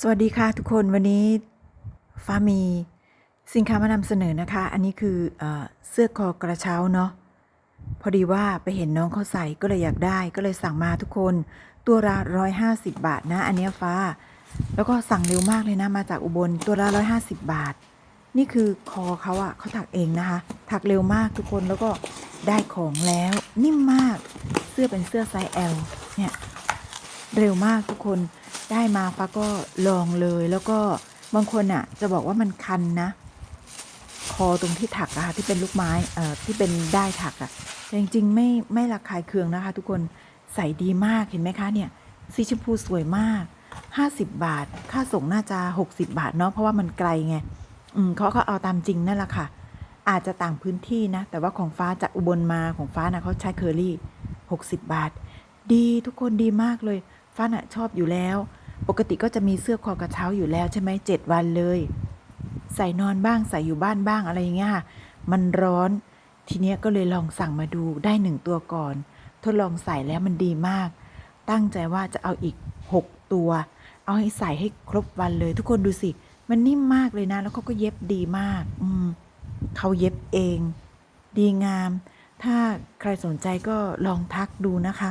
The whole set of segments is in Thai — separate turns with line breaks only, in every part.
สวัสดีค่ะทุกคนวันนี้ฟ้ามีสินค้ามานำเสนอนะคะ อันนี้คือเอเสื้อคอกระเช้าเนาะพอดีว่าไปเห็นน้องเขาใส่ก็เลยอยากได้ก็เลยสั่งมาทุกคนตัวละร้อยห้าสิบบาทนะ อันนี้ฟ้า แล้วก็สั่งเร็วมากเลยนะมาจากอุบลตัวละร้อยห้าสิบบาท นี่คือคอเขาอะเขาถักเองนะคะ ถักเร็วมากทุกคนแล้วก็ได้ของแล้วนิ่มมากเสื้อเป็นเสื้อไซส์ L เนี่ย เร็วมากทุกคนได้มาฟ้าก็ลองเลย แล้วก็บางคนอะ จะบอกว่ามันคันนะ คอตรงที่ถักอะค่ะที่เป็นลูกไม้เอ่อที่เป็นได้ถักอะแต่จริงๆไม่ไม่ระคายเคืองนะคะ ทุกคนใส่ดีมากเห็นไหมคะเนี่ยสีชมพูสวยมาก 50 บาท ค่าส่งน่าจะ 60 บาทเนาะเพราะว่ามันไกลไงอืมเขาก็เอาตามจริงนั่นแหละค่ะ อาจจะต่างพื้นที่นะ แต่ว่าของฟ้าจากอุบลมาของฟ้านะเขาใช้เคอรี่ 60 บาท ดีทุกคนดีมากเลย ฟ้าน่ะชอบอยู่แล้ว ปกติก็จะมีเสื้อคอกระเช้าอยู่แล้วใช่ไหมเจ็ดวันเลย ใส่นอนบ้างใส่อยู่บ้านบ้างอะไรอย่างเงี้ยค่ะมันร้อน ทีเนี้ยก็เลยลองสั่งมาดูได้หนึ่งตัวก่อน ทดลองใส่แล้วมันดีมาก ตั้งใจว่าจะเอาอีกหกตัว เอาให้ใส่ให้ครบวันเลย ทุกคนดูสิ มันนิ่มมากเลยนะ แล้วเขาก็เย็บดีมาก อืมเขาเย็บเอง ดีงาม ถ้าใครสนใจก็ลองทักดูนะคะ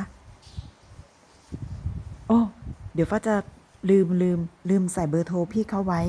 เดี๋ยวฟ้าจะลืมลืมลืมใส่เบอร์โทรพี่เขาไว้